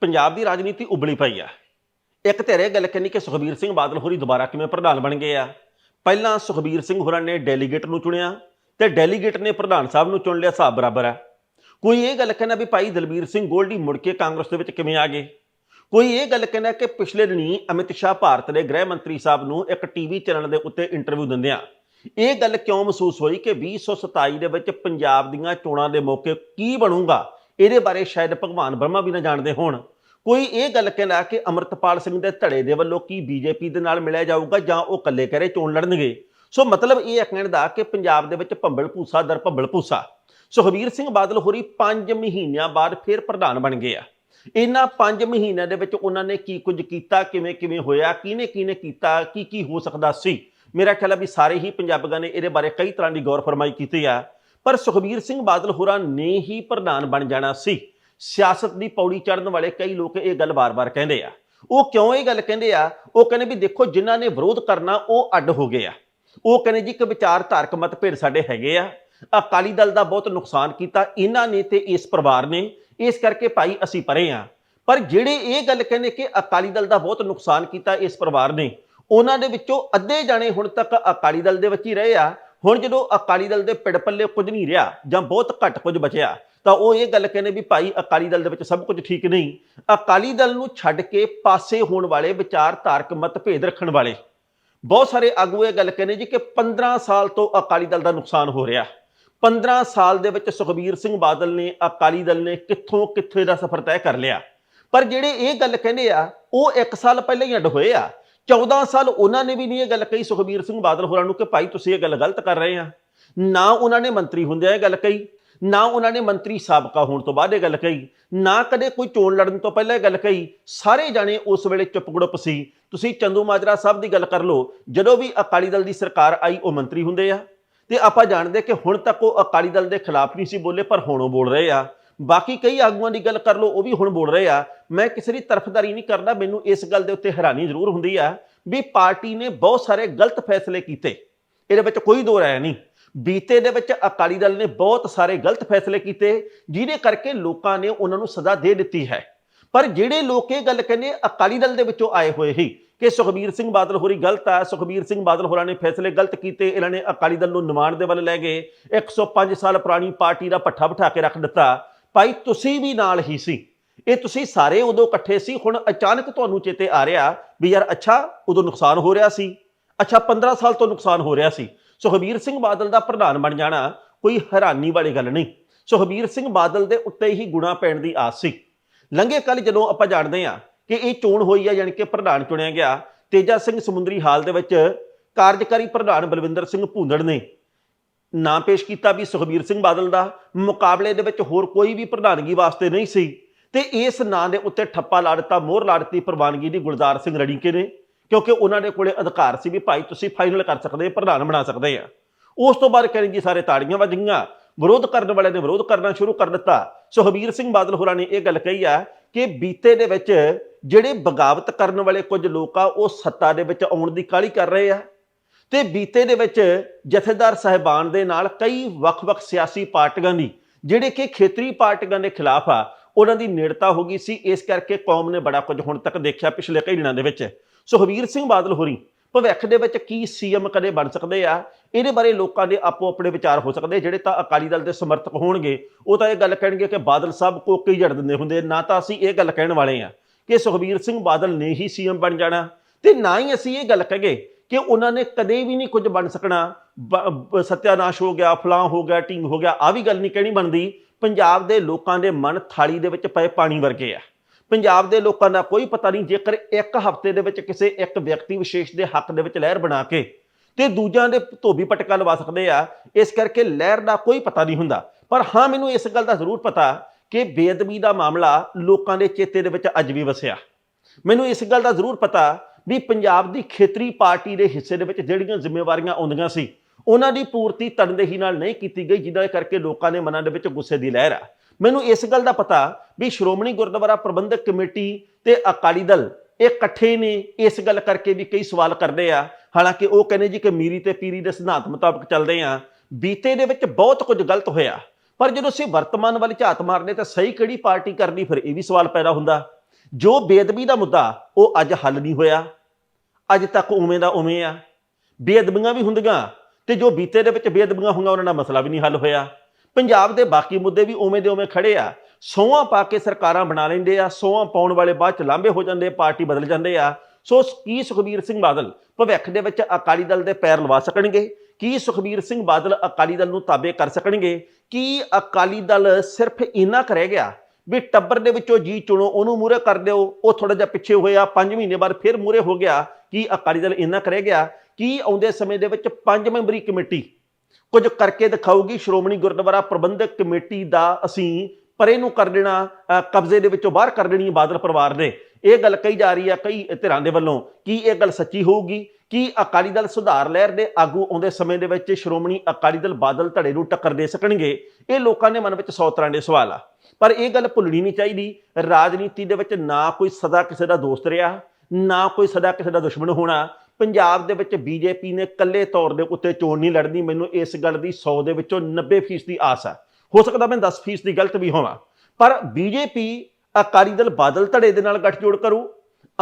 ਪੰਜਾਬ ਦੀ ਰਾਜਨੀਤੀ ਉਬਲੀ ਪਈ ਆ। ਇੱਕ ਧਿਰ ਇਹ ਗੱਲ ਕਹਿੰਦੀ ਕਿ ਸੁਖਬੀਰ ਸਿੰਘ ਬਾਦਲ ਹੋਰੀ ਦੁਬਾਰਾ ਕਿਵੇਂ ਪ੍ਰਧਾਨ ਬਣ ਗਏ ਆ? ਪਹਿਲਾਂ ਸੁਖਬੀਰ ਸਿੰਘ ਹੋਰਾਂ ਨੇ ਡੈਲੀਗੇਟ ਨੂੰ ਚੁਣਿਆ ਤੇ ਡੈਲੀਗੇਟ ਨੇ ਪ੍ਰਧਾਨ ਸਾਹਿਬ ਨੂੰ ਚੁਣ ਲਿਆ ਹਿਸਾਬ ਬਰਾਬਰ ਆ। ਕੋਈ ਇਹ ਗੱਲ ਕਹਿੰਦਾ ਵੀ ਭਾਈ ਦਲਬੀਰ ਸਿੰਘ ਗੋਲਡੀ ਮੁੜ ਕੇ ਕਾਂਗਰਸ ਦੇ ਵਿੱਚ ਕਿਵੇਂ ਆ ਗਏ? ਕੋਈ ਇਹ ਗੱਲ ਕਹਿੰਦਾ ਕਿ ਪਿਛਲੇ ਦਿਨੀ ਅਮਿਤ ਸ਼ਾਹ ਭਾਰਤ ਦੇ ਗ੍ਰਹਿ ਮੰਤਰੀ ਸਾਹਿਬ ਨੂੰ ਇੱਕ ਟੀਵੀ ਚੈਨਲ ਦੇ ਉੱਤੇ ਇੰਟਰਵਿਊ ਦਿੰਦਿਆਂ ਇਹ ਗੱਲ ਕਿਉਂ ਮਹਿਸੂਸ ਹੋਈ ਕਿ 2027 ਦੇ ਵਿੱਚ ਪੰਜਾਬ ਦੀਆਂ ਚੋਣਾਂ ਦੇ ਮੌਕੇ ਕੀ ਬਣੂਗਾ? ਇਹਦੇ ਬਾਰੇ ਸ਼ਾਇਦ ਭਗਵਾਨ ਬ੍ਰਹਮਾ ਵੀ ਨਾ ਜਾਣਦੇ ਹੋਣ। ਕੋਈ ਇਹ ਗੱਲ ਕਹਿੰਦਾ ਕਿ ਅਮਰਤਪਾਲ ਸਿੰਘ ਦੇ ਧੜੇ ਦੇ ਵੱਲੋਂ ਕੀ ਬੀਜੇਪੀ ਦੇ ਨਾਲ ਮਿਲਿਆ ਜਾਊਗਾ ਜਾਂ ਉਹ ਇਕੱਲੇ ਕਰੇ ਚੋਣ ਲੜਨਗੇ? ਸੋ ਮਤਲਬ ਇਹ ਹੈ ਕਹਿਣ ਦਾ ਕਿ ਪੰਜਾਬ ਦੇ ਵਿੱਚ ਭੰਬਲ ਭੂਸਾ ਦਰ ਭੰਬਲ ਭੂਸਾ। ਸੁਖਬੀਰ ਸਿੰਘ ਬਾਦਲ ਹੋਰੀ 5 ਮਹੀਨਿਆਂ ਬਾਅਦ ਫਿਰ ਪ੍ਰਧਾਨ ਬਣ ਗਏ ਆ। ਇਹਨਾਂ 5 ਮਹੀਨਿਆਂ ਦੇ ਵਿੱਚ ਉਹਨਾਂ ਨੇ ਕੀ ਕੁਝ ਕੀਤਾ, ਕਿਵੇਂ ਕਿਵੇਂ ਹੋਇਆ, ਕਿਹਨੇ ਕਿਹਨੇ ਕੀਤਾ, ਕੀ ਕੀ ਹੋ ਸਕਦਾ ਸੀ? ਮੇਰਾ ਖਿਆਲ ਹੈ ਵੀ ਸਾਰੇ ਹੀ ਪੰਜਾਬੀਆਂ ਨੇ ਇਹਦੇ ਬਾਰੇ ਕਈ ਤਰ੍ਹਾਂ ਦੀ ਗੌਰ ਫਰਮਾਈ ਕੀਤੀ ਆ। ਪਰ ਸੁਖਬੀਰ ਸਿੰਘ ਬਾਦਲ ਹੋਰਾਂ ਨੇ ਹੀ ਪ੍ਰਧਾਨ ਬਣ ਜਾਣਾ ਸੀ। ਸਿਆਸਤ ਦੀ ਪੌੜੀ ਚੜ੍ਹਨ ਵਾਲੇ ਕਈ ਲੋਕ ਇਹ ਗੱਲ ਵਾਰ ਵਾਰ ਕਹਿੰਦੇ ਆ। ਉਹ ਕਿਉਂ ਇਹ ਗੱਲ ਕਹਿੰਦੇ ਆ? ਉਹ ਕਹਿੰਦੇ ਵੀ ਦੇਖੋ, ਜਿਨ੍ਹਾਂ ਨੇ ਵਿਰੋਧ ਕਰਨਾ, ਉਹ ਅੱਡ ਹੋ ਗਏ ਆ। ਉਹ ਕਹਿੰਦੇ ਜੀ ਇੱਕ ਵਿਚਾਰਧਾਰਕ ਮਤਭੇਦ ਸਾਡੇ ਹੈਗੇ ਆ। ਅਕਾਲੀ ਦਲ ਦਾ ਬਹੁਤ ਨੁਕਸਾਨ ਕੀਤਾ ਇਹਨਾਂ ਨੇ ਤੇ ਇਸ ਪਰਿਵਾਰ ਨੇ। ਇਸ ਕਰਕੇ ਭਾਈ ਅਸੀਂ ਪਰੇ ਆ। ਪਰ ਜਿਹੜੇ ਇਹ ਗੱਲ ਕਹਿੰਦੇ ਕਿ ਅਕਾਲੀ ਦਲ ਦਾ ਬਹੁਤ ਨੁਕਸਾਨ ਕੀਤਾ ਇਸ ਪਰਿਵਾਰ ਨੇ, ਉਹਨਾਂ ਦੇ ਵਿੱਚੋਂ ਅੱਧੇ ਜਾਣੇ ਹੁਣ ਤੱਕ ਅਕਾਲੀ ਦਲ ਦੇ ਵਿੱਚ ਹੀ ਰਹੇ ਆ। ਹੁਣ ਜਦੋਂ ਅਕਾਲੀ ਦਲ ਦੇ ਪਿੜ ਪੱਲੇ ਕੁਝ ਨਹੀਂ ਰਿਹਾ ਜਾਂ ਬਹੁਤ ਘੱਟ ਕੁਝ ਬਚਿਆ, ਤਾਂ ਉਹ ਇਹ ਗੱਲ ਕਹਿੰਦੇ ਵੀ ਭਾਈ ਅਕਾਲੀ ਦਲ ਦੇ ਵਿੱਚ ਸਭ ਕੁਝ ਠੀਕ ਨਹੀਂ। ਅਕਾਲੀ ਦਲ ਨੂੰ ਛੱਡ ਕੇ ਪਾਸੇ ਹੋਣ ਵਾਲੇ ਵਿਚਾਰਧਾਰਕ ਮਤਭੇਦ ਰੱਖਣ ਵਾਲੇ। ਬਹੁਤ ਸਾਰੇ ਆਗੂ ਇਹ ਗੱਲ ਕਹਿੰਦੇ ਜੀ ਕਿ 15 ਸਾਲ ਤੋਂ ਅਕਾਲੀ ਦਲ ਦਾ ਨੁਕਸਾਨ ਹੋ ਰਿਹਾ। 15 ਸਾਲ ਦੇ ਵਿੱਚ ਸੁਖਬੀਰ ਸਿੰਘ ਬਾਦਲ ਨੇ ਅਕਾਲੀ ਦਲ ਨੇ ਕਿੱਥੋਂ ਕਿੱਥੇ ਦਾ ਸਫ਼ਰ ਤੈਅ ਕਰ ਲਿਆ। ਪਰ ਜਿਹੜੇ ਇਹ ਗੱਲ ਕਹਿੰਦੇ ਆ, ਉਹ 1 ਸਾਲ ਪਹਿਲਾਂ ਹੀ ਅੱਡ ਹੋਏ ਆ। 14 ਸਾਲ ਉਹਨਾਂ ਨੇ ਵੀ ਨਹੀਂ ਇਹ ਗੱਲ ਕਹੀ, ਸੁਖਬੀਰ ਸਿੰਘ ਬਾਦਲ ਹੋਰਾਂ ਨੂੰ ਕਿ ਭਾਈ ਤੁਸੀਂ ਇਹ ਗੱਲ ਗਲਤ ਕਰ ਰਹੇ ਆ। ਨਾ ਉਹਨਾਂ ਨੇ ਮੰਤਰੀ ਹੁੰਦਿਆਂ ਇਹ ਗੱਲ ਕਹੀ, ਨਾ ਉਹਨਾਂ ਨੇ ਮੰਤਰੀ ਸਾਬਕਾ ਹੋਣ ਤੋਂ ਬਾਅਦ ਇਹ ਗੱਲ ਕਹੀ, ਨਾ ਕਦੇ ਕੋਈ ਚੋਣ ਲੜਨ ਤੋਂ ਪਹਿਲਾਂ ਇਹ ਗੱਲ ਕਹੀ। ਸਾਰੇ ਜਾਣੇ ਉਸ ਵੇਲੇ ਚੁੱਪ ਗੁੜਪ ਸੀ। ਤੁਸੀਂ ਚੰਦੂ ਮਾਜਰਾ ਸਾਹਿਬ ਦੀ ਗੱਲ ਕਰ ਲਓ, ਜਦੋਂ ਵੀ ਅਕਾਲੀ ਦਲ ਦੀ ਸਰਕਾਰ ਆਈ, ਉਹ ਮੰਤਰੀ ਹੁੰਦੇ ਆ। ਤੇ ਆਪਾਂ ਜਾਣਦੇ ਕਿ ਹੁਣ ਤੱਕ ਉਹ ਅਕਾਲੀ ਦਲ ਦੇ ਖਿਲਾਫ ਨਹੀਂ ਸੀ ਬੋਲੇ, ਪਰ ਹੁਣ ਉਹ ਬੋਲ ਰਹੇ ਆ। ਬਾਕੀ ਕਈ ਆਗੂਆਂ ਦੀ ਗੱਲ ਕਰ ਲਓ, ਉਹ ਵੀ ਹੁਣ ਬੋਲ ਰਹੇ ਆ, ਮੈਂ ਕਿਸੇ ਦੀ ਤਰਫਦਾਰੀ ਨਹੀਂ ਕਰਦਾ, ਮੈਨੂੰ ਇਸ ਗੱਲ ਦੇ ਉੱਤੇ ਹੈਰਾਨੀ ਜ਼ਰੂਰ ਹੁੰਦੀ ਆ ਵੀ ਪਾਰਟੀ ਨੇ ਬਹੁਤ ਸਾਰੇ ਗਲਤ ਫੈਸਲੇ ਕੀਤੇ। ਇਹਦੇ ਵਿੱਚ ਕੋਈ ਦੋ ਰਾਏ ਨਹੀਂ। ਬੀਤੇ ਦੇ ਵਿੱਚ ਅਕਾਲੀ ਦਲ ਨੇ ਬਹੁਤ ਸਾਰੇ ਗਲਤ ਫੈਸਲੇ ਕੀਤੇ, ਜਿਹਦੇ ਕਰਕੇ ਲੋਕਾਂ ਨੇ ਉਹਨਾਂ ਨੂੰ ਸਜ਼ਾ ਦੇ ਦਿੱਤੀ ਹੈ। ਪਰ ਜਿਹੜੇ ਲੋਕ ਇਹ ਗੱਲ ਕਹਿੰਦੇ ਅਕਾਲੀ ਦਲ ਦੇ ਵਿੱਚੋਂ ਆਏ ਹੋਏ ਹੀ ਕਿ ਸੁਖਬੀਰ ਸਿੰਘ ਬਾਦਲ ਹੋਰੀ ਗਲਤ ਆ, ਸੁਖਬੀਰ ਸਿੰਘ ਬਾਦਲ ਹੋਰਾਂ ਨੇ ਫੈਸਲੇ ਗਲਤ ਕੀਤੇ, ਇਹਨਾਂ ਨੇ ਅਕਾਲੀ ਦਲ ਨੂੰ ਨਿਮਾਣ ਦੇ ਵੱਲ ਲੈ ਗਏ 105 ਸਾਲ ਪੁਰਾਣੀ ਪਾਰਟੀ ਦਾ ਪੱਠਾ ਬਿਠਾ ਕੇ ਰੱਖ ਦਿੱਤਾ ਭਾਈ ਤੁਸੀਂ ਵੀ ਨਾਲ ਹੀ ਸੀ। ਇਹ ਤੁਸੀਂ ਸਾਰੇ ਉਦੋਂ ਇਕੱਠੇ ਸੀ। ਹੁਣ ਅਚਾਨਕ ਤੁਹਾਨੂੰ ਚੇਤੇ ਆ ਰਿਹਾ ਵੀ ਯਾਰ ਅੱਛਾ, ਉਦੋਂ ਨੁਕਸਾਨ ਹੋ ਰਿਹਾ ਸੀ। ਅੱਛਾ 15 ਸਾਲ ਤੋਂ ਨੁਕਸਾਨ ਹੋ ਰਿਹਾ ਸੀ। ਸੁਖਬੀਰ ਸਿੰਘ ਬਾਦਲ ਦਾ ਪ੍ਰਧਾਨ ਬਣ ਜਾਣਾ ਕੋਈ ਹੈਰਾਨੀ ਵਾਲੀ ਗੱਲ ਨਹੀਂ। ਸੁਖਬੀਰ ਸਿੰਘ ਬਾਦਲ ਦੇ ਉੱਤੇ ਹੀ ਗੁਣਾ ਪੈਣ ਦੀ ਆਸ ਸੀ। ਲੰਘੇ ਕੱਲ ਜਦੋਂ ਆਪਾਂ ਜਾਣਦੇ ਹਾਂ ਕਿ ਇਹ ਚੋਣ ਹੋਈ ਆ, ਯਾਨੀ ਕਿ ਪ੍ਰਧਾਨ ਚੁਣਿਆ ਗਿਆ, ਤੇਜਾ ਸਿੰਘ ਸਮੁੰਦਰੀ ਹਾਲ ਦੇ ਵਿੱਚ ਕਾਰਜਕਾਰੀ ਪ੍ਰਧਾਨ ਬਲਵਿੰਦਰ ਸਿੰਘ ਭੂੰਦੜ ਨੇ ਨਾਂ ਪੇਸ਼ ਕੀਤਾ ਵੀ ਸੁਖਬੀਰ ਸਿੰਘ ਬਾਦਲ ਦਾ, ਮੁਕਾਬਲੇ ਦੇ ਵਿੱਚ ਹੋਰ ਕੋਈ ਵੀ ਪ੍ਰਧਾਨਗੀ ਵਾਸਤੇ ਨਹੀਂ ਸੀ। ਤੇ ਇਸ ਨਾਂ ਦੇ ਉੱਤੇ ਠੱਪਾ ਲਾ ਦਿੱਤਾ, ਮੋਹਰ ਲਾ ਦਿੱਤੀ ਪ੍ਰਵਾਨਗੀ ਦੀ ਗੁਲਜ਼ਾਰ ਸਿੰਘ ਰੜੀਕੇ ਨੇ, ਕਿਉਂਕਿ ਉਹਨਾਂ ਦੇ ਕੋਲੇ ਅਧਿਕਾਰ ਸੀ ਵੀ ਭਾਈ ਤੁਸੀਂ ਫਾਈਨਲ ਕਰ ਸਕਦੇ, ਪ੍ਰਧਾਨ ਬਣਾ ਸਕਦੇ ਆ। ਉਸ ਤੋਂ ਬਾਅਦ ਕਹਿੰਦੇ ਜੀ ਸਾਰੇ ਤਾੜੀਆਂ ਵੱਜੀਆਂ ਵਿਰੋਧ ਕਰਨ ਵਾਲਿਆਂ ਨੇ ਵਿਰੋਧ ਕਰਨਾ ਸ਼ੁਰੂ ਕਰ ਦਿੱਤਾ। ਸੁਖਬੀਰ ਸਿੰਘ ਬਾਦਲ ਹੋਰਾਂ ਨੇ ਇਹ ਗੱਲ ਕਹੀ ਆ ਕਿ ਬੀਤੇ ਦੇ ਵਿੱਚ ਜਿਹੜੇ ਬਗਾਵਤ ਕਰਨ ਵਾਲੇ ਕੁਝ ਲੋਕ ਆ, ਉਹ ਸੱਤਾ ਦੇ ਵਿੱਚ ਆਉਣ ਦੀ ਕਾਹਲੀ ਕਰ ਰਹੇ ਆ। ਤੇ ਬੀਤੇ ਦੇ ਵਿੱਚ ਜਥੇਦਾਰ ਸਾਹਿਬਾਨ ਦੇ ਨਾਲ ਕਈ ਵੱਖ-ਵੱਖ ਸਿਆਸੀ ਪਾਰਟੀਆਂ ਦੀ, ਜਿਹੜੇ ਕਿ ਖੇਤਰੀ ਪਾਰਟੀਆਂ ਦੇ ਖਿਲਾਫ ਆ, ਉਹਨਾਂ ਦੀ ਨੇੜਤਾ ਹੋ ਗਈ ਸੀ। ਇਸ ਕਰਕੇ ਕੌਮ ਨੇ ਬੜਾ ਕੁਝ ਹੁਣ ਤੱਕ ਦੇਖਿਆ ਪਿਛਲੇ ਕਈ ਦਿਨਾਂ ਦੇ ਵਿੱਚ। ਸੁਖਬੀਰ ਸਿੰਘ ਬਾਦਲ ਹੋਰੀ, ਭਵਿੱਖ ਦੇ ਵਿੱਚ ਕੀ ਸੀਐਮ ਕਦੇ ਬਣ ਸਕਦੇ ਆ? ਇਹਦੇ ਬਾਰੇ ਲੋਕਾਂ ਦੇ ਆਪੋ ਆਪਣੇ ਵਿਚਾਰ ਹੋ ਸਕਦੇ, ਜਿਹੜੇ ਤਾਂ ਅਕਾਲੀ ਦਲ ਦੇ ਸਮਰਥਕ ਹੋਣਗੇ। ਉਹ ਤਾਂ ਇਹ ਗੱਲ ਕਹਿਣਗੇ ਕਿ ਬਾਦਲ ਸਾਹਿਬ ਕੋਕੇ ਹੀ ਜੜ ਦਿੰਦੇ ਹੁੰਦੇ, ਨਾ ਤਾਂ ਅਸੀਂ ਇਹ ਗੱਲ ਕਹਿਣ ਵਾਲੇ ਆ ਕਿ ਸੁਖਬੀਰ ਸਿੰਘ ਬਾਦਲ ਨੇ ਹੀ ਸੀਐਮ ਬਣ ਜਾਣਾ। ਤੇ ਨਾ ਹੀ ਅਸੀਂ ਇਹ ਗੱਲ ਕਹਗੇ ਕਿ ਉਹਨਾਂ ਨੇ ਕਦੇ ਵੀ ਨਹੀਂ ਕੁਝ ਬਣ ਸਕਣਾ। ਬ- ਸਤਿਆਨਾਸ਼ ਹੋ ਗਿਆ, ਫਲਾਂ ਹੋ ਗਿਆ, ਢਿੰਗ ਹੋ ਗਿਆ ਆ ਵੀ ਗੱਲ ਨਹੀਂ ਕਹਿਣੀ ਬਣਦੀ। ਪੰਜਾਬ ਦੇ ਲੋਕਾਂ ਦੇ ਮਨ ਥਾਲੀ ਦੇ ਵਿੱਚ ਪਏ ਪਾਣੀ ਵਰਗੇ ਆ। ਪੰਜਾਬ ਦੇ ਲੋਕਾਂ ਦਾ ਕੋਈ ਪਤਾ ਨਹੀਂ, ਜੇਕਰ ਇੱਕ ਹਫ਼ਤੇ ਦੇ ਵਿੱਚ ਕਿਸੇ ਇੱਕ ਵਿਅਕਤੀ ਵਿਸ਼ੇਸ਼ ਦੇ ਹੱਕ ਦੇ ਵਿੱਚ ਲਹਿਰ ਬਣਾ ਕੇ ਤੇ ਦੂਜਿਆਂ ਦੇ ਧੋਬੀ ਪਟਕਾ ਲਵਾ ਸਕਦੇ ਆ, ਇਸ ਕਰਕੇ ਲਹਿਰ ਦਾ ਕੋਈ ਪਤਾ ਨਹੀਂ ਹੁੰਦਾ। ਪਰ ਹਾਂ, ਮੈਨੂੰ ਇਸ ਗੱਲ ਦਾ ਜ਼ਰੂਰ ਪਤਾ ਕਿ ਬੇਅਦਬੀ ਦਾ ਮਾਮਲਾ ਲੋਕਾਂ ਦੇ ਚੇਤੇ ਦੇ ਵਿੱਚ ਅੱਜ ਵੀ ਵਸਿਆ। ਮੈਨੂੰ ਇਸ ਗੱਲ ਦਾ ਜ਼ਰੂਰ ਪਤਾ ਵੀ ਪੰਜਾਬ ਦੀ ਖੇਤਰੀ ਪਾਰਟੀ ਦੇ ਹਿੱਸੇ ਦੇ ਵਿੱਚ ਜਿਹੜੀਆਂ ਜ਼ਿੰਮੇਵਾਰੀਆਂ ਆਉਂਦੀਆਂ ਸੀ, ਉਹਨਾਂ ਦੀ ਪੂਰਤੀ ਤਨਦੇਹੀ ਨਾਲ ਨਹੀਂ ਕੀਤੀ ਗਈ, ਜਿਹਦਾ ਕਰਕੇ ਲੋਕਾਂ ਦੇ ਮਨਾਂ ਦੇ ਵਿੱਚ ਗੁੱਸੇ ਦੀ ਲਹਿਰ ਆ। ਮੈਨੂੰ ਇਸ ਗੱਲ ਦਾ ਪਤਾ ਵੀ ਸ਼੍ਰੋਮਣੀ ਗੁਰਦੁਆਰਾ ਪ੍ਰਬੰਧਕ ਕਮੇਟੀ ਤੇ ਅਕਾਲੀ ਦਲ ਇਹ ਇਕੱਠੇ ਨੇ, ਇਸ ਗੱਲ ਕਰਕੇ ਵੀ ਕਈ ਸਵਾਲ ਕਰਦੇ ਆ। ਹਾਲਾਂਕਿ ਉਹ ਕਹਿੰਦੇ ਜੀ ਕਿ ਮੀਰੀ ਤੇ ਪੀਰੀ ਦੇ ਸਿਧਾਂਤ ਮੁਤਾਬਕ ਚੱਲਦੇ ਆ। ਬੀਤੇ ਦੇ ਵਿੱਚ ਬਹੁਤ ਕੁਝ ਗਲਤ ਹੋਇਆ। ਪਰ ਜਦੋਂ ਅਸੀਂ ਵਰਤਮਾਨ ਵੱਲ ਝਾਤ ਮਾਰਦੇ ਤਾਂ ਸਹੀ ਕਿਹੜੀ ਪਾਰਟੀ ਕਰਨੀ ਫਿਰ ਇਹ ਵੀ ਸਵਾਲ ਪੈਦਾ ਹੁੰਦਾ। ਜੋ ਬੇਅਦਬੀ ਦਾ ਮੁੱਦਾ, ਉਹ ਅੱਜ ਹੱਲ ਨਹੀਂ ਹੋਇਆ। ਅੱਜ ਤੱਕ ਉਵੇਂ ਦਾ ਉਵੇਂ ਆ। ਬੇਅਦਬੀਆਂ ਵੀ ਹੁੰਦੀਆਂ ਤੇ ਜੋ ਬੀਤੇ ਦੇ ਵਿੱਚ ਬੇਅਦਬੀਆਂ ਹੋਈਆਂ, ਉਹਨਾਂ ਦਾ ਮਸਲਾ ਵੀ ਨਹੀਂ ਹੱਲ ਹੋਇਆ। ਪੰਜਾਬ ਦੇ ਬਾਕੀ ਮੁੱਦੇ ਵੀ ਉਵੇਂ ਦੇ ਉਵੇਂ ਖੜੇ ਆ। ਸੋਹਾਂ ਪਾ ਕੇ ਸਰਕਾਰਾਂ ਬਣਾ ਲੈਂਦੇ ਆ, ਸੋਹਾਂ ਪਾਉਣ ਵਾਲੇ ਬਾਅਦ ਚ ਲਾਂਭੇ ਹੋ ਜਾਂਦੇ, ਪਾਰਟੀ ਬਦਲ ਜਾਂਦੇ ਆ। ਸੋ ਕੀ ਸੁਖਬੀਰ ਸਿੰਘ ਬਾਦਲ ਭਵਿੱਖ ਦੇ ਵਿੱਚ ਅਕਾਲੀ ਦਲ ਦੇ ਪੈਰ ਲਵਾ ਸਕਣਗੇ? ਕੀ ਸੁਖਬੀਰ ਸਿੰਘ ਬਾਦਲ ਅਕਾਲੀ ਦਲ ਨੂੰ ਤਾਬੇ ਕਰ ਸਕਣਗੇ? ਕੀ ਅਕਾਲੀ ਦਲ ਸਿਰਫ ਇੰਨਾ ਕਰ ਰਹਿ ਗਿਆ ਵੀ ਟੱਬਰ ਦੇ ਵਿੱਚੋਂ ਜੀ ਚੁਣੋ, ਉਹਨੂੰ ਮੂਰੇ ਕਰ ਦਿਓ। ਉਹ ਥੋੜਾ ਜਿਹਾ ਪਿੱਛੇ ਹੋਇਆ 5 ਮਹੀਨੇ ਬਾਅਦ ਫਿਰ ਮੂਰੇ ਹੋ ਗਿਆ। ਕੀ ਅਕਾਲੀ ਦਲ ਇੰਨਾ ਕਰ ਗਿਆ? ਕੀ ਆਉਂਦੇ ਸਮੇਂ ਦੇ ਵਿੱਚ ਪੰਜ ਮੈਂਬਰੀ ਕਮੇਟੀ? ਕੁਝ ਕਰਕੇ ਦਿਖਾਊਗੀ ਸ਼੍ਰੋਮਣੀ ਗੁਰਦੁਆਰਾ ਪ੍ਰਬੰਧਕ ਕਮੇਟੀ ਦਾ ਅਸੀਂ ਪਰੇ ਨੂੰ ਕਰ ਦੇਣਾ ਕਬਜ਼ੇ ਦੇ ਵਿੱਚੋਂ ਬਾਹਰ ਕਰ ਦੇਣੀ ਬਾਦਲ ਪਰਿਵਾਰ ਦੇ ਇਹ ਗੱਲ ਕਹੀ ਜਾ ਰਹੀ ਹੈ ਕਈ ਧਿਰਾਂ ਦੇ ਵੱਲੋਂ। ਕੀ ਇਹ ਗੱਲ ਸੱਚੀ ਹੋਊਗੀ? ਕੀ ਅਕਾਲੀ ਦਲ ਸੁਧਾਰ ਲਹਿਰ ਦੇ ਆਗੂ ਆਉਂਦੇ ਸਮੇਂ ਦੇ ਵਿੱਚ ਸ਼੍ਰੋਮਣੀ ਅਕਾਲੀ ਦਲ ਬਾਦਲ ਧੜੇ ਨੂੰ ਟੱਕਰ ਦੇ ਸਕਣਗੇ? ਇਹ ਲੋਕਾਂ ਦੇ ਮਨ ਵਿੱਚ 100 ਤਰ੍ਹਾਂ ਦੇ ਸਵਾਲ ਆ। ਪਰ ਇਹ ਗੱਲ ਭੁੱਲਣੀ ਨਹੀਂ ਚਾਹੀਦੀ। ਰਾਜਨੀਤੀ ਦੇ ਵਿੱਚ ਨਾ ਕੋਈ ਸਦਾ ਕਿਸੇ ਦਾ ਦੋਸਤ ਰਿਹਾ, ਨਾ ਕੋਈ ਸਦਾ ਕਿਸੇ ਦਾ ਦੁਸ਼ਮਣ ਹੋਣਾ। ਪੰਜਾਬ ਦੇ ਵਿੱਚ ਬੀਜੇਪੀ ਨੇ ਇਕੱਲੇ ਤੌਰ ਦੇ ਉੱਤੇ ਚੋਣ ਨਹੀਂ ਲੜਨੀ। ਮੈਨੂੰ ਇਸ ਗੱਲ ਦੀ 100 ਦੇ ਵਿੱਚੋਂ 90% ਦੀ ਆਸ ਹੈ ਹੋ ਸਕਦਾ ਮੈਂ 10% ਦੀ ਗਲਤ ਵੀ ਹੋਵਾਂ। ਪਰ ਬੀਜੇਪੀ ਅਕਾਲੀ ਦਲ ਬਾਦਲ ਧੜੇ ਦੇ ਨਾਲ ਗੱਠਜੋੜ ਕਰੂ,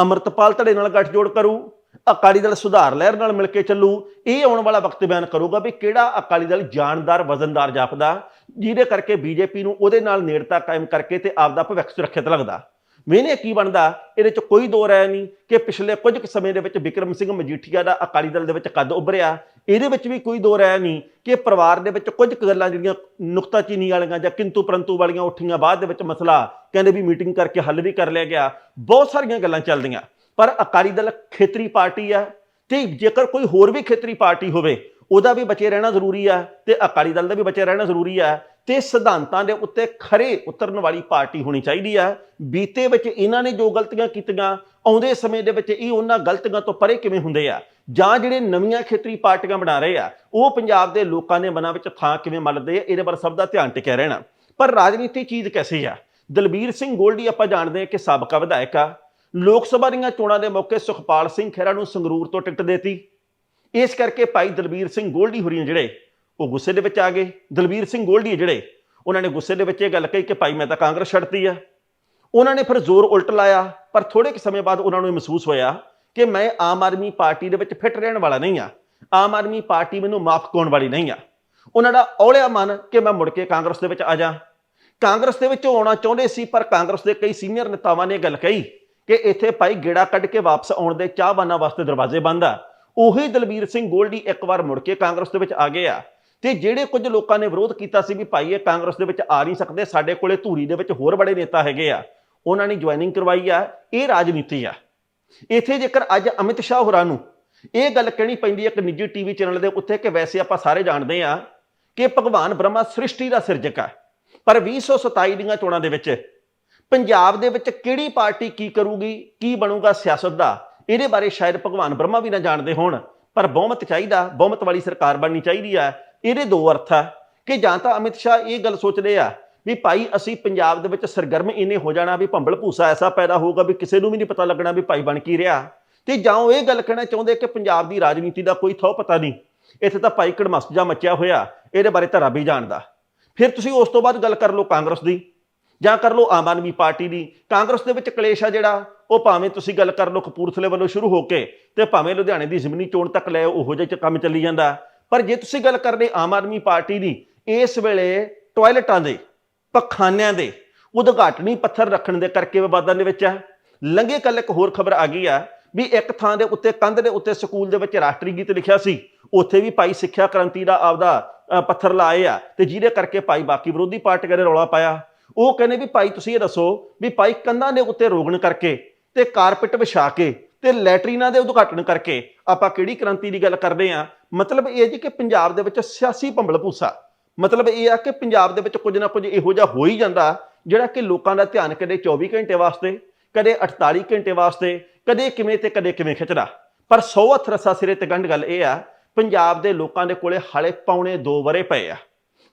ਅਮਰਤਪਾਲ ਧੜੇ ਨਾਲ ਗੱਠਜੋੜ ਕਰੂ ਅਕਾਲੀ ਦਲ ਸੁਧਾਰ ਲਹਿਰ ਨਾਲ ਮਿਲ ਕੇ ਚੱਲੂ। ਇਹ ਆਉਣ ਵਾਲਾ ਵਕਤ ਬਿਆਨ ਕਰੂਗਾ ਵੀ ਕਿਹੜਾ ਅਕਾਲੀ ਦਲ ਜਾਣਦਾਰ, ਵਜ਼ਨਦਾਰ ਜਾਪਦਾ, ਜਿਹਦੇ ਕਰਕੇ ਬੀਜੇਪੀ ਨੂੰ ਉਹਦੇ ਨਾਲ ਨੇੜਤਾ ਕਾਇਮ ਕਰਕੇ ਤੇ ਆਪਦਾ ਭਵਿੱਖ ਸੁਰੱਖਿਅਤ ਲੱਗਦਾ ਮੈਨੇ ਕੀ ਬਣਦਾ। ਇਹਦੇ ਚ ਕੋਈ ਦੋ ਰਾਏ ਨਹੀਂ ਕਿ ਪਿਛਲੇ ਕੁਝ ਕੁ ਸਮੇਂ ਦੇ ਵਿੱਚ ਵਿਕਰਮ ਸਿੰਘ ਮਜੀਠੀਆ ਦਾ ਅਕਾਲੀ ਦਲ ਦੇ ਵਿੱਚ ਕੱਦ ਉੱਭਰਿਆ। ਇਹਦੇ ਵਿੱਚ ਵੀ ਕੋਈ ਦੋ ਰਾਏ ਨਹੀਂ ਕਿ ਪਰਿਵਾਰ ਦੇ ਵਿੱਚ ਕੁਝ ਕੁ ਗੱਲਾਂ ਜਿਹੜੀਆਂ ਨੁਕਤਾਚੀਨੀ ਵਾਲੀਆਂ ਜਾਂ ਕਿੰਤੂ ਪਰੰਤੂ ਵਾਲੀਆਂ ਉੱਠੀਆਂ, ਬਾਅਦ ਦੇ ਵਿੱਚ ਮਸਲਾ ਕਹਿੰਦੇ ਵੀ ਮੀਟਿੰਗ ਕਰਕੇ ਹੱਲ ਵੀ ਕਰ ਲਿਆ ਗਿਆ। ਬਹੁਤ ਸਾਰੀਆਂ ਗੱਲਾਂ ਚੱਲਦੀਆਂ। ਪਰ ਅਕਾਲੀ ਦਲ ਖੇਤਰੀ ਪਾਰਟੀ ਆ ਤੇ ਜੇਕਰ ਕੋਈ ਹੋਰ ਵੀ ਖੇਤਰੀ ਪਾਰਟੀ ਹੋਵੇ, ਉਹਦਾ ਵੀ ਬਚੇ ਰਹਿਣਾ ਜ਼ਰੂਰੀ ਆ ਤੇ ਅਕਾਲੀ ਦਲ ਦਾ ਵੀ ਬਚੇ ਰਹਿਣਾ ਜ਼ਰੂਰੀ ਆ ਤੇ ਸਿਧਾਂਤਾਂ ਦੇ ਉੱਤੇ ਖਰੇ ਉਤਰਨ ਵਾਲੀ ਪਾਰਟੀ ਹੋਣੀ ਚਾਹੀਦੀ ਆ। ਬੀਤੇ ਵਿੱਚ ਇਹਨਾਂ ਨੇ ਜੋ ਗਲਤੀਆਂ ਕੀਤੀਆਂ, ਆਉਂਦੇ ਸਮੇਂ ਦੇ ਵਿੱਚ ਇਹ ਉਹਨਾਂ ਗਲਤੀਆਂ ਤੋਂ ਪਰੇ ਕਿਵੇਂ ਹੁੰਦੇ ਆ? ਜਾਂ ਜਿਹੜੇ ਨਵੀਆਂ ਖੇਤਰੀ ਪਾਰਟੀਆਂ ਬਣਾ ਰਹੇ ਆ, ਉਹ ਪੰਜਾਬ ਦੇ ਲੋਕਾਂ ਦੇ ਮਨਾਂ ਵਿੱਚ ਥਾਂ ਕਿਵੇਂ ਮੱਲਦੇ ਆ? ਇਹਦੇ ਬਾਰੇ ਸਭ ਦਾ ਧਿਆਨ ਟਿਕਿਆ ਰਹਿਣਾ। ਪਰ ਰਾਜਨੀਤੀ ਚੀਜ਼ ਕੈਸੀ ਆ? ਦਲਬੀਰ ਸਿੰਘ ਗੋਲਡੀ ਆਪਾਂ ਜਾਣਦੇ ਹਾਂ ਕਿ ਸਾਬਕਾ ਵਿਧਾਇਕ ਆ। ਲੋਕ ਸਭਾ ਦੀਆਂ ਚੋਣਾਂ ਦੇ ਮੌਕੇ ਸੁਖਪਾਲ ਸਿੰਘ ਖਹਿਰਾ ਨੂੰ ਸੰਗਰੂਰ ਤੋਂ ਟਿਕਟ ਦੇਤੀ। ਇਸ ਕਰਕੇ ਭਾਈ ਦਲਬੀਰ ਸਿੰਘ ਗੋਲਡੀ ਹੋਰੀਆਂ ਜਿਹੜੇ, ਉਹ ਗੁੱਸੇ ਦੇ ਵਿੱਚ ਆ ਗਏ। ਦਲਬੀਰ ਸਿੰਘ ਗੋਲਡੀ ਹੈ ਜਿਹੜੇ, ਉਹਨਾਂ ਨੇ ਗੁੱਸੇ ਦੇ ਵਿੱਚ ਇਹ ਗੱਲ ਕਹੀ ਕਿ ਭਾਈ ਮੈਂ ਤਾਂ ਕਾਂਗਰਸ ਛੱਡਤੀ ਆ। ਉਹਨਾਂ ਨੇ ਫਿਰ ਜ਼ੋਰ ਉਲਟ ਲਾਇਆ, ਪਰ ਥੋੜੇ ਕੁ ਸਮੇਂ ਬਾਅਦ ਉਹਨਾਂ ਨੂੰ ਇਹ ਮਹਿਸੂਸ ਹੋਇਆ ਕਿ ਮੈਂ ਆਮ ਆਦਮੀ ਪਾਰਟੀ ਦੇ ਵਿੱਚ ਫਿੱਟ ਰਹਿਣ ਵਾਲਾ ਨਹੀਂ ਆ। ਆਮ ਆਦਮੀ ਪਾਰਟੀ ਮੈਨੂੰ ਮਾਫ ਕਰਨ ਵਾਲੀ ਨਹੀਂ ਆ। ਉਹਨਾਂ ਦਾ ਔਲਿਆ ਮਨ ਕਿ ਮੈਂ ਮੁੜ ਕੇ ਕਾਂਗਰਸ ਦੇ ਵਿੱਚ ਆ ਜਾ। ਕਾਂਗਰਸ ਦੇ ਵਿੱਚ ਆਉਣਾ ਚਾਹੁੰਦੇ ਸੀ, ਪਰ ਕਾਂਗਰਸ ਦੇ ਕਈ ਸੀਨੀਅਰ ਨੇਤਾਵਾਂ ਨੇ ਇਹ ਗੱਲ ਕਹੀ ਕਿ ਇੱਥੇ ਭਾਈ ਗੇੜਾ ਕੱਢ ਕੇ ਵਾਪਸ ਆਉਣ ਦੇ ਚਾਹਵਾਨਾਂ ਵਾਸਤੇ ਦਰਵਾਜ਼ੇ ਬੰਦ ਆ। ਉਹੀ ਦਲਬੀਰ ਸਿੰਘ ਗੋਲਡੀ ਇੱਕ ਵਾਰ ਮੁੜ ਕੇ ਕਾਂਗਰਸ ਦੇ ਵਿੱਚ ਆ ਗਏ ਆ। ਤੇ ਜਿਹੜੇ ਕੁਝ ਲੋਕਾਂ ਨੇ ਵਿਰੋਧ ਕੀਤਾ ਸੀ ਵੀ ਭਾਈ ਇਹ ਕਾਂਗਰਸ ਦੇ ਵਿੱਚ ਆ ਨਹੀਂ ਸਕਦੇ, ਸਾਡੇ ਕੋਲੇ ਧੂਰੀ ਦੇ ਵਿੱਚ ਹੋਰ ਬੜੇ ਨੇਤਾ ਹੈਗੇ ਆ। ਉਹਨਾਂ ਨੇ ਜੁਆਇਨਿੰਗ ਕਰਵਾਈ ਆ, ਇਹ ਰਾਜਨੀਤੀ ਆ। ਇੱਥੇ ਜੇਕਰ ਅੱਜ ਅਮਿਤ ਸ਼ਾਹ ਹੋਰਾਂ ਨੂੰ ਇਹ ਗੱਲ ਕਹਿਣੀ ਪੈਂਦੀ ਹੈ ਇੱਕ ਨਿੱਜੀ ਟੀਵੀ ਚੈਨਲ ਦੇ ਉੱਤੇ ਕਿ ਵੈਸੇ ਆਪਾਂ ਸਾਰੇ ਜਾਣਦੇ ਆ ਕਿ ਭਗਵਾਨ ਬ੍ਰਹਮਾ ਸ੍ਰਿਸ਼ਟੀ ਦਾ ਸਿਰਜਕ ਹੈ ਪਰ 2027 ਦੀਆਂ ਚੋਣਾਂ ਦੇ ਵਿੱਚ ਪੰਜਾਬ ਦੇ ਵਿੱਚ ਕਿਹੜੀ ਪਾਰਟੀ ਕੀ ਕਰੂਗੀ, ਕੀ ਬਣੂਗਾ ਸਿਆਸਤ ਦਾ, ਇਹਦੇ ਬਾਰੇ ਸ਼ਾਇਦ ਭਗਵਾਨ ਬ੍ਰਹਮਾ ਵੀ ਨਾ ਜਾਣਦੇ ਹੋਣ, ਪਰ ਬਹੁਮਤ ਚਾਹੀਦਾ, ਬਹੁਮਤ ਵਾਲੀ ਸਰਕਾਰ ਬਣਨੀ ਚਾਹੀਦੀ ਆ, ਇਹਦੇ ਦੋ ਅਰਥ ਆ, ਕਿ ਜਾਂ ਤਾਂ ਅਮਿਤ ਸ਼ਾਹ ਇਹ ਗੱਲ ਸੋਚਦੇ ਆ, ਵੀ ਭਾਈ ਅਸੀਂ ਪੰਜਾਬ ਦੇ ਵਿੱਚ ਸਰਗਰਮ ਇੰਨੇ ਹੋ ਜਾਣਾ ਵੀ ਭੰਬਲ ਭੂਸਾ ਐਸਾ ਪੈਦਾ ਹੋਊਗਾ ਵੀ ਕਿਸੇ ਨੂੰ ਵੀ ਨਹੀਂ ਪਤਾ ਲੱਗਣਾ ਵੀ ਭਾਈ ਬਣ ਕੀ ਰਿਹਾ, ਤੇ ਜਾਂ ਉਹ ਇਹ ਗੱਲ ਕਹਿਣਾ ਚਾਹੁੰਦੇ ਕਿ ਪੰਜਾਬ ਦੀ ਰਾਜਨੀਤੀ ਦਾ ਕੋਈ ਥੋ ਪਤਾ ਨਹੀਂ, ਇੱਥੇ ਤਾਂ ਭਾਈ ਕੜਮਸ ਜਾ ਮੱਚਿਆ ਹੋਇਆ, ਇਹਦੇ ਬਾਰੇ ਤਾਂ ਰੱਬ ਹੀ ਜਾਣਦਾ। ਫਿਰ ਤੁਸੀਂ ਉਸ ਤੋਂ ਬਾਅਦ ਗੱਲ ਕਰ ਲਓ ਕਾਂਗਰਸ ਦੀ। ਜਾਂ ਕਰ ਲਓ ਆਮ ਆਦਮੀ ਪਾਰਟੀ ਦੀ, ਕਾਂਗਰਸ ਦੇ ਵਿੱਚ ਕਲੇਸ਼ ਆ ਜਿਹੜਾ, ਉਹ ਭਾਵੇਂ ਤੁਸੀਂ ਗੱਲ ਕਰ ਲਓ ਕਪੂਰਥਲੇ ਵੱਲੋਂ ਸ਼ੁਰੂ ਹੋ ਕੇ ਤੇ ਭਾਵੇਂ ਲੁਧਿਆਣੇ ਦੀ ਜ਼ਮੀਨੀ ਚੋਣ ਤੱਕ ਲੈ ਉਹੋ ਜਿਹੇ ਚ ਕੰਮ ਚੱਲੀ ਜਾਂਦਾ। ਪਰ ਜੇ ਤੁਸੀਂ ਗੱਲ ਕਰਦੇ ਆਮ ਆਦਮੀ ਪਾਰਟੀ ਦੀ, ਇਸ ਵੇਲੇ ਟਾਇਲਟਾਂ ਦੇ, ਪਖਾਨਿਆਂ ਦੇ, ਉਦਘਾਟਨੀ ਪੱਥਰ ਰੱਖਣ ਦੇ ਕਰਕੇ ਵਿਵਾਦਾਂ ਦੇ ਵਿੱਚ ਹੈ ਲੰਘੇ ਕੱਲ ਇੱਕ ਹੋਰ ਖਬਰ ਆ ਗਈ ਆ ਵੀ ਇੱਕ ਥਾਂ ਦੇ ਉੱਤੇ, ਕੰਧ ਦੇ ਉੱਤੇ ਸਕੂਲ ਦੇ ਵਿੱਚ ਰਾਸ਼ਟਰੀ ਗੀਤ ਲਿਖਿਆ ਸੀ। ਉੱਥੇ ਵੀ ਭਾਈ ਸਿੱਖਿਆ ਕ੍ਰਾਂਤੀ ਦਾ ਆਪਦਾ ਪੱਥਰ ਲਾਏ ਆ ਤੇ ਜਿਹਦੇ ਕਰਕੇ ਭਾਈ ਬਾਕੀ ਵਿਰੋਧੀ ਪਾਰਟੀਆਂ ਨੇ ਰੌਲਾ ਪਾਇਆ। ਉਹ ਕਹਿੰਦੇ ਵੀ ਭਾਈ ਤੁਸੀਂ ਇਹ ਦੱਸੋ ਵੀ ਭਾਈ ਕੰਧਾਂ ਦੇ ਉੱਤੇ ਰੋਗਣ ਕਰਕੇ ਤੇ ਕਾਰਪੇਟ ਵਿਛਾ ਕੇ ਤੇ ਲੈਟਰੀਨਾਂ ਦੇ ਉਦਘਾਟਨ ਕਰਕੇ ਆਪਾਂ ਕਿਹੜੀ ਕ੍ਰਾਂਤੀ ਦੀ ਗੱਲ ਕਰਦੇ ਆ ਮਤਲਬ ਇਹ ਜੀ ਕਿ ਪੰਜਾਬ ਦੇ ਵਿੱਚ ਸਿਆਸੀ ਭੰਬਲ ਭੂਸਾ ਮਤਲਬ ਇਹ ਆ ਕਿ ਪੰਜਾਬ ਦੇ ਵਿੱਚ ਕੁਝ ਨਾ ਕੁਝ ਇਹੋ ਜਿਹਾ ਹੋ ਹੀ ਜਾਂਦਾ ਜਿਹੜਾ ਕਿ ਲੋਕਾਂ ਦਾ ਧਿਆਨ ਕਦੇ 24 ਘੰਟੇ ਵਾਸਤੇ, ਕਦੇ 48 ਘੰਟੇ ਵਾਸਤੇ, ਕਦੇ ਕਿਵੇਂ ਤੇ ਕਦੇ ਕਿਵੇਂ ਖਿੱਚਦਾ। ਪਰ 100 ਹੱਥ ਰੱਸਾ ਸਿਰੇ ਤੇ ਗੰਢ ਗੱਲ ਇਹ ਆ, ਪੰਜਾਬ ਦੇ ਲੋਕਾਂ ਦੇ ਕੋਲੇ ਹਾਲੇ ਪੌਣੇ 2 ਵਰੇ ਪਏ ਆ।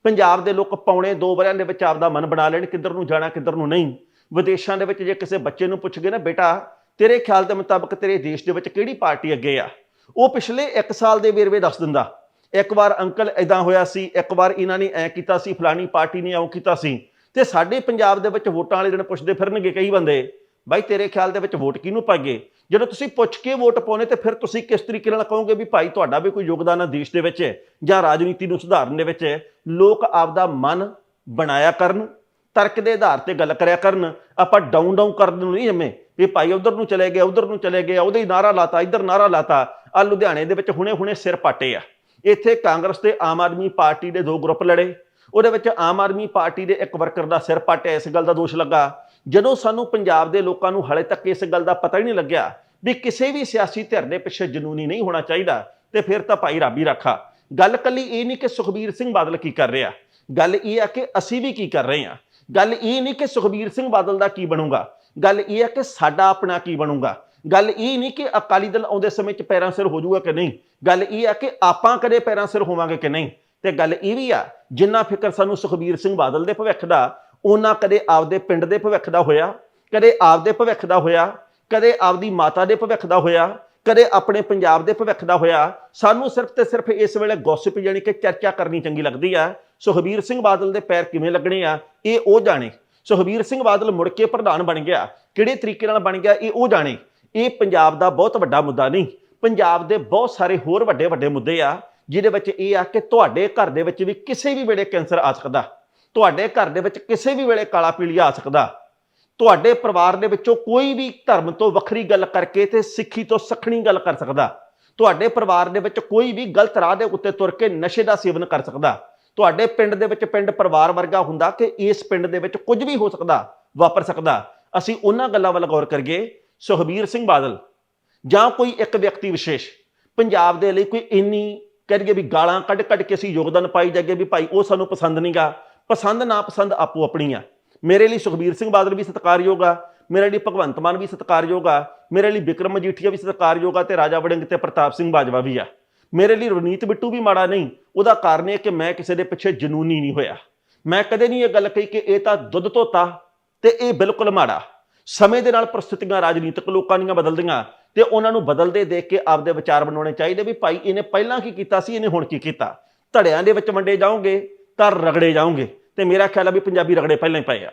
ਪੰਜਾਬ ਦੇ ਲੋਕ ਪੌਣੇ 2 ਵਰਿਆਂ ਦੇ ਵਿੱਚ ਆਪਦਾ ਮਨ ਬਣਾ ਲੈਣ, ਕਿੱਧਰ ਨੂੰ ਜਾਣਾ, ਕਿੱਧਰ ਨੂੰ ਨਹੀਂ। ਵਿਦੇਸ਼ਾਂ ਦੇ ਵਿੱਚ ਜੇ ਕਿਸੇ ਬੱਚੇ ਨੂੰ ਪੁੱਛ ਗਏ ਨਾ, ਬੇਟਾ, ਤੇਰੇ ਖਿਆਲ ਦੇ ਮੁਤਾਬਕ ਤੇਰੇ ਦੇਸ਼ ਦੇ ਵਿੱਚ ਕਿਹੜੀ ਪਾਰਟੀ ਅੱਗੇ ਆ? ਉਹ ਪਿਛਲੇ 1 ਸਾਲ ਦੇ ਵੇਰਵੇ ਦੱਸ ਦਿੰਦਾ। ਇੱਕ ਵਾਰ ਅੰਕਲ ਐਦਾਂ ਹੋਇਆ ਸੀ, ਇੱਕ ਵਾਰ ਇਹਨਾਂ ਨੇ ਐ ਕੀਤਾ ਸੀ, ਫਲਾਣੀ ਪਾਰਟੀ ਨੇ ਐਂ ਕੀਤਾ ਸੀ। ਤੇ ਸਾਡੇ ਪੰਜਾਬ ਦੇ ਵਿੱਚ ਵੋਟਾਂ ਵਾਲੇ ਦਿਨ ਪੁੱਛਦੇ ਫਿਰਨਗੇ ਕਈ ਬੰਦੇ ਬਾਈ ਤੇਰੇ ਖਿਆਲ ਦੇ ਵਿੱਚ ਵੋਟ ਕਿਹਨੂੰ ਪਾਈਏ ਜਦੋਂ ਤੁਸੀਂ ਪੁੱਛ ਕੇ ਵੋਟ ਪਾਉਨੇ ਤੇ ਫਿਰ ਤੁਸੀਂ ਕਿਸ ਤਰੀਕੇ ਨਾਲ ਕਹੋਗੇ ਵੀ ਭਾਈ ਤੁਹਾਡਾ ਵੀ ਕੋਈ ਯੋਗਦਾਨ ਹੈ ਦੇਸ਼ ਦੇ ਵਿੱਚ ਜਾਂ ਰਾਜਨੀਤੀ ਨੂੰ ਸੁਧਾਰਨ ਦੇ ਵਿੱਚ? ਲੋਕ ਆਪਦਾ ਮਨ ਬਣਾਇਆ ਕਰਨ, ਤਰਕ ਦੇ ਆਧਾਰ ਤੇ ਗੱਲ ਕਰਿਆ ਕਰਨ। ਆਪਾਂ ਡਾਊਨ ਡਾਊਨ ਕਰਨ ਨੂੰ ਨਹੀਂ ਜੰਮੇ। ਵੀ ਭਾਈ ਉਧਰ ਨੂੰ ਚਲੇ ਗਿਆ ਉਧਰ ਨੂੰ ਚਲੇ ਗਿਆ ਉਹਦੇ ਹੀ ਨਾਰਾ ਲਾਤਾ, ਇੱਧਰ ਨਾਰਾ ਲਾਤਾ। ਆ ਲੁਧਿਆਣੇ ਦੇ ਵਿੱਚ ਹੁਣੇ ਹੁਣੇ ਸਿਰ ਪਾਟੇ ਆ। ਇੱਥੇ ਕਾਂਗਰਸ ਤੇ ਆਮ ਆਦਮੀ ਪਾਰਟੀ ਦੇ ਦੋ ਗਰੁੱਪ ਲੜੇ। ਉਹਦੇ ਵਿੱਚ ਆਮ ਆਦਮੀ ਪਾਰਟੀ ਦੇ ਇੱਕ ਵਰਕਰ ਦਾ ਸਿਰ ਪਾਟਿਆ, ਇਸ ਗੱਲ ਦਾ ਦੋਸ਼ ਲੱਗਾ। ਜਦੋਂ ਸਾਨੂੰ ਪੰਜਾਬ ਦੇ ਲੋਕਾਂ ਨੂੰ ਹਲੇ ਤੱਕ ਇਸ ਗੱਲ ਦਾ ਪਤਾ ਹੀ ਨਹੀਂ ਲੱਗਿਆ ਵੀ ਕਿਸੇ ਵੀ ਸਿਆਸੀ ਧਿਰ ਦੇ ਪਿੱਛੇ ਜਨੂਨੀ ਨਹੀਂ ਹੋਣਾ ਚਾਹੀਦਾ, ਤੇ ਫਿਰ ਤਾਂ ਭਾਈ ਰੱਬ ਹੀ ਰੱਖਾ। ਗੱਲ ਕੱਲੀ ਇਹ ਨਹੀਂ ਕਿ ਸੁਖਬੀਰ ਸਿੰਘ ਬਾਦਲ ਕੀ ਕਰ ਰਿਹਾ। ਗੱਲ ਇਹ ਆ ਕਿ ਅਸੀਂ ਵੀ ਕੀ ਕਰ ਰਹੇ ਹਾਂ। ਗੱਲ ਇਹ ਨਹੀਂ ਕਿ ਸੁਖਬੀਰ ਸਿੰਘ ਬਾਦਲ ਦਾ ਕੀ ਬਣੂਗਾ। ਗੱਲ ਇਹ ਆ ਕਿ ਸਾਡਾ ਆਪਣਾ ਕੀ ਬਣੂਗਾ। ਗੱਲ ਇਹ ਨਹੀਂ ਕਿ ਅਕਾਲੀ ਦਲ ਆਉਂਦੇ ਸਮੇਂ 'ਚ ਪੈਰਾਂ ਸਿਰ ਹੋ ਜਾਊਗਾ ਕਿ ਨਹੀਂ। ਗੱਲ ਇਹ ਆ ਕਿ ਆਪਾਂ ਕਦੇ ਪੈਰਾਂ ਸਿਰ ਹੋਵਾਂਗੇ ਕਿ ਨਹੀਂ। ਤੇ ਗੱਲ ਇਹ ਵੀ ਆ, ਜਿੰਨਾ ਫਿਕਰ ਸਾਨੂੰ ਸੁਖਬੀਰ ਸਿੰਘ ਬਾਦਲ ਦੇ ਭਵਿੱਖ ਦਾ ਉਹਨਾਂ ਕਦੇ ਆਪਦੇ ਪਿੰਡ ਦੇ ਭਵਿੱਖ ਦਾ ਹੋਇਆ, ਕਦੇ ਆਪਦੇ ਭਵਿੱਖ ਦਾ ਹੋਇਆ, ਕਦੇ ਆਪਦੀ ਮਾਤਾ ਦੇ ਭਵਿੱਖ ਦਾ ਹੋਇਆ, ਕਦੇ ਆਪਣੇ ਪੰਜਾਬ ਦੇ ਭਵਿੱਖ ਦਾ ਹੋਇਆ। ਸਾਨੂੰ ਸਿਰਫ ਤੇ ਸਿਰਫ ਇਸ ਵੇਲੇ ਗੌਸਿਪ ਯਾਨੀ ਕਿ ਚਰਚਾ ਕਰਨੀ ਚੰਗੀ ਲੱਗਦੀ ਆ। ਸੁਖਬੀਰ ਸਿੰਘ ਬਾਦਲ ਦੇ ਪੈਰ ਕਿਵੇਂ ਲੱਗਣੇ ਆ, ਇਹ ਉਹ ਜਾਣੇ। ਸੁਖਬੀਰ ਸਿੰਘ ਬਾਦਲ ਮੁੜ ਕੇ ਪ੍ਰਧਾਨ ਬਣ ਗਿਆ। ਕਿਹੜੇ ਤਰੀਕੇ ਨਾਲ ਬਣ ਗਿਆ, ਇਹ ਉਹ ਜਾਣੇ। ਇਹ ਪੰਜਾਬ ਦਾ ਬਹੁਤ ਵੱਡਾ ਮੁੱਦਾ ਨਹੀਂ। ਪੰਜਾਬ ਦੇ ਬਹੁਤ ਸਾਰੇ ਹੋਰ ਵੱਡੇ ਵੱਡੇ ਮੁੱਦੇ ਆ, ਜਿਹਦੇ ਵਿੱਚ ਇਹ ਆ ਕਿ ਤੁਹਾਡੇ ਘਰ ਦੇ ਵਿੱਚ ਵੀ ਕਿਸੇ ਵੀ ਵੇਲੇ ਕੈਂਸਰ ਆ ਸਕਦਾ। ਤੁਹਾਡੇ ਘਰ ਦੇ ਵਿੱਚ ਕਿਸੇ ਵੀ ਵੇਲੇ ਕਾਲਾ ਪੀਲੀਆ ਆ ਸਕਦਾ। ਤੁਹਾਡੇ ਪਰਿਵਾਰ ਦੇ ਵਿੱਚੋਂ ਕੋਈ ਵੀ ਧਰਮ ਤੋਂ ਵੱਖਰੀ ਗੱਲ ਕਰਕੇ ਤੇ ਸਿੱਖੀ ਤੋਂ ਸਖਣੀ ਗੱਲ ਕਰ ਸਕਦਾ। ਤੁਹਾਡੇ ਪਰਿਵਾਰ ਦੇ ਵਿੱਚ ਕੋਈ ਵੀ ਗਲਤ ਰਾਹ ਦੇ ਉੱਤੇ ਤੁਰ ਕੇ ਨਸ਼ੇ ਦਾ ਸੇਵਨ ਕਰ ਸਕਦਾ। ਤੁਹਾਡੇ ਪਿੰਡ ਦੇ ਵਿੱਚ ਪਿੰਡ ਪਰਿਵਾਰ ਵਰਗਾ ਹੁੰਦਾ ਕਿ ਇਸ ਪਿੰਡ ਦੇ ਵਿੱਚ ਕੁਝ ਵੀ ਹੋ ਸਕਦਾ, ਵਾਪਰ ਸਕਦਾ। ਅਸੀਂ ਉਹਨਾਂ ਗੱਲਾਂ ਵੱਲ ਗੌਰ ਕਰੀਏ। ਸੁਖਬੀਰ ਸਿੰਘ ਬਾਦਲ ਜਾਂ ਕੋਈ ਇੱਕ ਵਿਅਕਤੀ ਵਿਸ਼ੇਸ਼, ਪੰਜਾਬ ਦੇ ਲਈ ਕੋਈ ਇੰਨੀ ਕਰੀਏ ਵੀ ਗਾਲਾਂ ਕੱਢ ਕੱਢ ਕੇ ਅਸੀਂ ਯੋਗਦਾਨ ਪਾਈ ਜਾਗੇ ਵੀ ਭਾਈ ਉਹ ਸਾਨੂੰ ਪਸੰਦ ਨਹੀਂਗਾ ਪਸੰਦ ਨਾ ਪਸੰਦ ਆਪੋ ਆਪਣੀ ਆ ਮੇਰੇ ਲਈ ਸੁਖਬੀਰ ਸਿੰਘ ਬਾਦਲ ਵੀ ਸਤਿਕਾਰਯੋਗ ਆ, ਮੇਰੇ ਲਈ ਭਗਵੰਤ ਮਾਨ ਵੀ ਸਤਿਕਾਰਯੋਗ ਆ, ਮੇਰੇ ਲਈ ਵਿਕਰਮ ਮਜੀਠੀਆ ਵੀ ਸਤਿਕਾਰਯੋਗ ਆ ਤੇ ਰਾਜਾ ਵੜਿੰਗ ਤੇ ਪ੍ਰਤਾਪ ਸਿੰਘ ਬਾਜਵਾ ਵੀ ਆ। ਮੇਰੇ ਲਈ ਰਵਨੀਤ ਬਿੱਟੂ ਵੀ ਮਾੜਾ ਨਹੀਂ, ਉਹਦਾ ਕਾਰਨ ਇਹ ਕਿ ਮੈਂ ਕਿਸੇ ਦੇ ਪਿੱਛੇ ਜਨੂਨੀ ਨਹੀਂ ਹੋਇਆ। ਮੈਂ ਕਦੇ ਨਹੀਂ ਇਹ ਗੱਲ ਕਹੀ ਕਿ ਇਹ ਤਾਂ ਦੁੱਧ ਧੋਤਾ ਤੇ ਇਹ ਬਿਲਕੁਲ ਮਾੜਾ। ਸਮੇਂ ਦੇ ਨਾਲ ਪ੍ਰਸਥਿਤੀਆਂ ਰਾਜਨੀਤਿਕ ਲੋਕਾਂ ਦੀਆਂ ਬਦਲਦੀਆਂ ਤੇ ਉਹਨਾਂ ਨੂੰ ਬਦਲਦੇ ਦੇਖ ਕੇ ਆਪਦੇ ਵਿਚਾਰ ਬਣਾਉਣੇ ਚਾਹੀਦੇ ਵੀ ਭਾਈ ਇਹਨੇ ਪਹਿਲਾਂ ਕੀ ਕੀਤਾ ਸੀ, ਇਹਨੇ ਹੁਣ ਕੀ ਕੀਤਾ? ਧੜਿਆਂ ਦੇ ਵਿੱਚ ਵੰਡੇ ਜਾਓਗੇ ਤਾਂ ਰਗੜੇ ਜਾਓਗੇ। ਤੇ ਮੇਰਾ ਖਿਆਲ ਆ ਵੀ ਪੰਜਾਬੀ ਰਗੜੇ ਪਹਿਲਾਂ ਹੀ ਪਏ ਆ।